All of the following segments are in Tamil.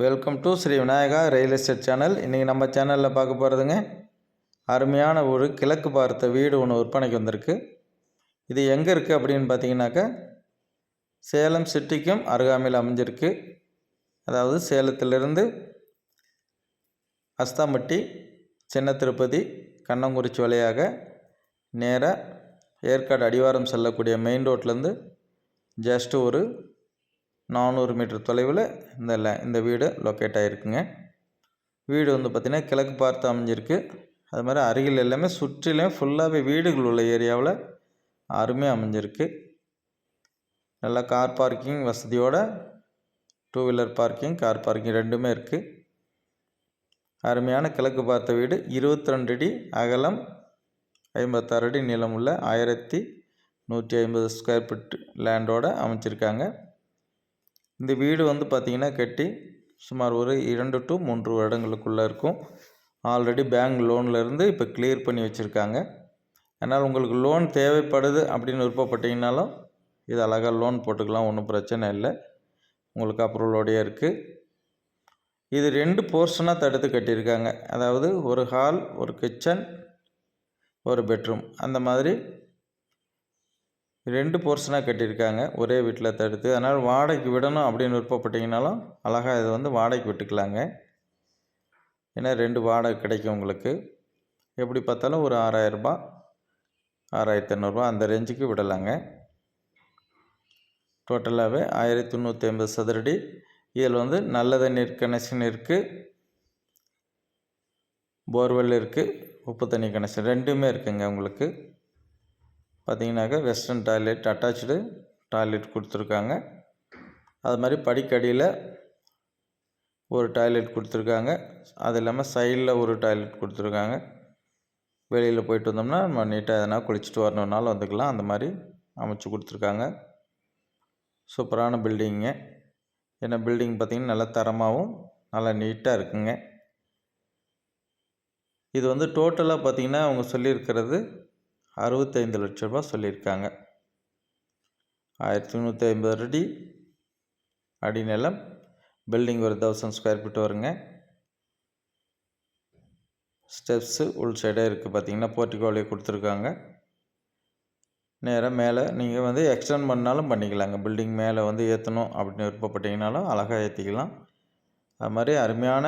Welcome to Shri Vinayaka real estate channel இன்றைக்கி நம்ம சேனலில் பார்க்க போகிறதுங்க அருமையான ஒரு கிழக்கு பார்த்த வீடு ஒன்று விற்பனைக்கு வந்திருக்கு. இது எங்கே இருக்குது அப்படின்னு பார்த்தீங்கன்னாக்கா சேலம் சிட்டிக்கும் அருகாமையில் அமைஞ்சிருக்கு. அதாவது சேலத்திலிருந்து அஸ்தாம்பட்டி சின்ன திருப்பதி கண்ணங்குறிச்சி வழியாக நேராக ஏற்காடு அடிவாரம் செல்லக்கூடிய மெயின் ரோட்லேருந்து ஜஸ்ட்டு ஒரு நானூறு மீட்டர் தொலைவில் இந்த ல இந்த வீடு லொக்கேட் ஆகிருக்குங்க வீடு வந்து பார்த்திங்கன்னா கிழக்கு பார்த்து அமைஞ்சிருக்கு. அது மாதிரி அருகில் எல்லாமே சுற்றிலும் ஃபுல்லாகவே வீடுகள் உள்ள ஏரியாவில் அருமையாக அமைஞ்சிருக்கு. நல்லா car parking வசதியோட two wheeler parking car parking ரெண்டுமே இருக்குது அருமையான கிழக்கு பார்த்த வீடு இருபத்தி ரெண்டு அடி அகலம் ஐம்பத்தாறு அடி நீளம் உள்ள ஆயிரத்தி நூற்றி ஐம்பது ஸ்கொயர் ஃபீட் லேண்டோடு அமைச்சிருக்காங்க. இந்த வீடு வந்து பார்த்திங்கன்னா கட்டி சுமார் ஒரு இரண்டு டு மூன்று வருடங்களுக்குள்ளே இருக்கும். ஆல்ரெடி பேங்க் லோன்லேருந்து இப்போ கிளியர் பண்ணி வச்சுருக்காங்க. அதனால் உங்களுக்கு லோன் தேவைப்படுது அப்படின்னு விருப்பப்பட்டீங்கனாலும் இது அழகாக லோன் போட்டுக்கலாம் ஒன்றும் பிரச்சனை இல்லை. உங்களுக்கு அப்ரூவலோடையே இருக்குது இது ரெண்டு போர்ஷனாக தடுத்து கட்டியிருக்காங்க. அதாவது ஒரு ஹால் ஒரு கிச்சன் ஒரு பெட்ரூம் அந்த மாதிரி ரெண்டு போர்ஷனாக கட்டியிருக்காங்க. ஒரே வீட்டில் தடுத்து. அதனால் வாடகைக்கு விடணும் அப்படின்னு விருப்பப்பட்டீங்கனாலும் அழகாக இதை வந்து வாடகைக்கு விட்டுக்கலாங்க. ஏன்னா ரெண்டு வாடகை கிடைக்கும் உங்களுக்கு. எப்படி பார்த்தாலும் ஒரு ஆறாயிரரூபா ஆறாயிரத்தி ஐநூறுரூவா அந்த ரேஞ்சுக்கு விடலாங்க. டோட்டலாகவே ஆயிரத்தி தொண்ணூற்றி ஐம்பது சதுரடி. இதில் வந்து நல்ல தண்ணீர் கனெக்ஷன் இருக்குது போர்வெல் இருக்குது உப்பு தண்ணி கனெக்ஷன் ரெண்டுமே இருக்குங்க உங்களுக்கு. பார்த்தீங்கன்னாக்கா வெஸ்டர்ன் டாய்லெட் அட்டாச்சு டாய்லெட் கொடுத்துருக்காங்க. அது மாதிரி படிக்கடியில் ஒரு டாய்லெட் கொடுத்துருக்காங்க. அது இல்லாமல் சைடில் ஒரு டாய்லெட் கொடுத்துருக்காங்க. வெளியில் போயிட்டு வந்தோம்னா நம்ம நீட்டாக எதனா குளிச்சுட்டு வரணுன்னாலும் வந்துக்கலாம். அந்த மாதிரி அமைச்சு கொடுத்துருக்காங்க. சூப்பரான பில்டிங்க ஏன்னா பில்டிங் பார்த்திங்கன்னா நல்லா தரமாகவும் நல்லா நீட்டாக இருக்குங்க. இது வந்து டோட்டலாக பார்த்திங்கன்னா அவங்க சொல்லியிருக்கிறது அறுபத்தைந்து லட்ச ரூபா சொல்லியிருக்காங்க. ஆயிரத்தி நூற்றி ஐம்பது அடி அடி நிலம் பில்டிங் ஒரு தௌசண்ட் ஸ்கொயர் ஃபீட் வருங்க. ஸ்டெப்ஸு உள் சைடே இருக்குது பார்த்தீங்கன்னா போர்ட்டிகோலே கொடுத்துருக்காங்க. நேராக மேலே நீங்கள் வந்து எக்ஸ்டெண்ட் பண்ணாலும் பண்ணிக்கலாங்க. பில்டிங் மேலே வந்து ஏற்றணும் அப்படின்னு விருப்பப்பட்டீங்கனாலும் அழகாக ஏற்றிக்கலாம் அது மாதிரி அருமையான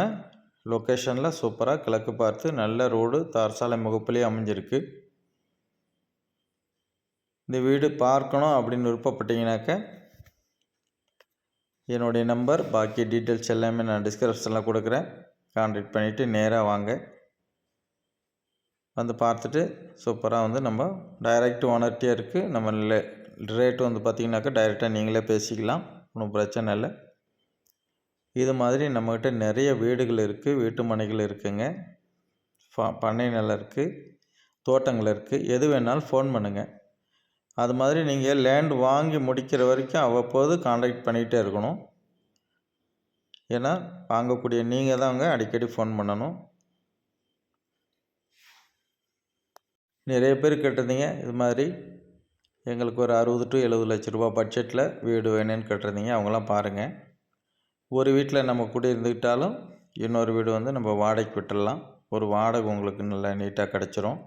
லொக்கேஷனில் சூப்பராக கிழக்கு பார்த்து நல்ல ரோடு தார்சாலை முகப்புலேயே அமைஞ்சிருக்கு. இந்த வீடு பார்க்கணும் அப்படின்னு விருப்பப்பட்டீங்கன்னாக்க என்னுடைய நம்பர் பாக்கி டீட்டெயில்ஸ் எல்லாமே நான் டிஸ்கிரிப்ஷனில் கொடுக்குறேன். கான்டாக்ட் பண்ணிவிட்டு நேராக வாங்க. வந்து பார்த்துட்டு சூப்பராக வந்து நம்ம டைரக்ட் ஓனர்கிட்டே இருக்குது நம்ம ரேட்டு வந்து பார்த்திங்கனாக்கா டைரெக்டாக நீங்களே பேசிக்கலாம். ஒன்றும் பிரச்சனை இல்லை. இது மாதிரி நம்மக்கிட்ட நிறைய வீடுகள் இருக்குது வீட்டு மனைகள் இருக்குதுங்க பண்ணை நிலம் இருக்குது தோட்டங்கள் இருக்குது எது வேணாலும் ஃபோன் பண்ணுங்கள் அது மாதிரி நீங்கள் லேண்ட் வாங்கி முடிக்கிற வரைக்கும் அவ்வப்போது காண்டாக்ட் பண்ணிகிட்டே இருக்கணும். ஏன்னா வாங்கக்கூடிய நீங்கள் தாங்க அடிக்கடி ஃபோன் பண்ணணும். நிறைய பேர் கேட்டிருந்தீங்க இது மாதிரி எங்களுக்கு ஒரு அறுபது டு எழுபது லட்ச ரூபா பட்ஜெட்டில் வீடு வேணும்னு கேட்டிருந்தீங்க அவங்களாம் பாருங்கள் ஒரு வீட்டில் நம்ம கூட இருந்துக்கிட்டாலும் இன்னொரு வீடு வந்து நம்ம வாடகைக்கு விட்டுடலாம். ஒரு வாடகை உங்களுக்கு நல்லா நீட்டாக கிடச்சிரும்.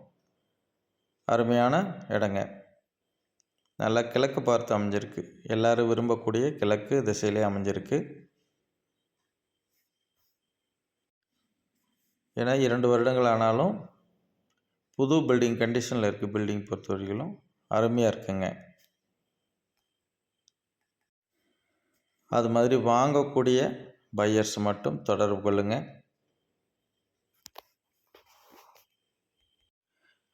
அருமையான இடங்க. நல்லா கிழக்கு பார்த்து அமைஞ்சிருக்கு. எல்லோரும் விரும்பக்கூடிய கிழக்கு திசையிலே அமைஞ்சிருக்கு. ஏன்னா இரண்டு வருடங்கள் ஆனாலும் புது பில்டிங் கண்டிஷனில் இருக்குது பில்டிங் பொறுத்த வரைக்கும் அருமையாக இருக்குங்க. அது மாதிரி வாங்கக்கூடிய பையர்ஸ் மட்டும் தொடர்பு கொள்ளுங்கள்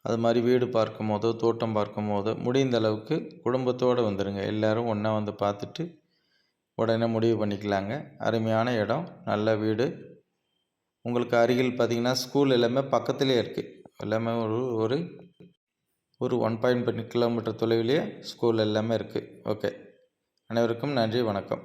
அது மாதிரி வீடு பார்க்கும் போதோ தோட்டம் பார்க்கும் போதோ முடிந்த அளவுக்கு குடும்பத்தோடு வந்துடுங்க எல்லோரும் ஒன்றா வந்து பார்த்துட்டு உடனே முடிவு பண்ணிக்கலாங்க. அருமையான இடம் நல்ல வீடு. உங்களுக்கு அருகில் பார்த்திங்கன்னா ஸ்கூல் எல்லாமே பக்கத்துலேயே இருக்குது எல்லாமே ஒரு ஒரு ஒரு ஒன் பாயிண்ட் கிலோமீட்டர் தொலைவிலேயே ஸ்கூல் எல்லாமே இருக்குது ஓகே அனைவருக்கும் நன்றி வணக்கம்.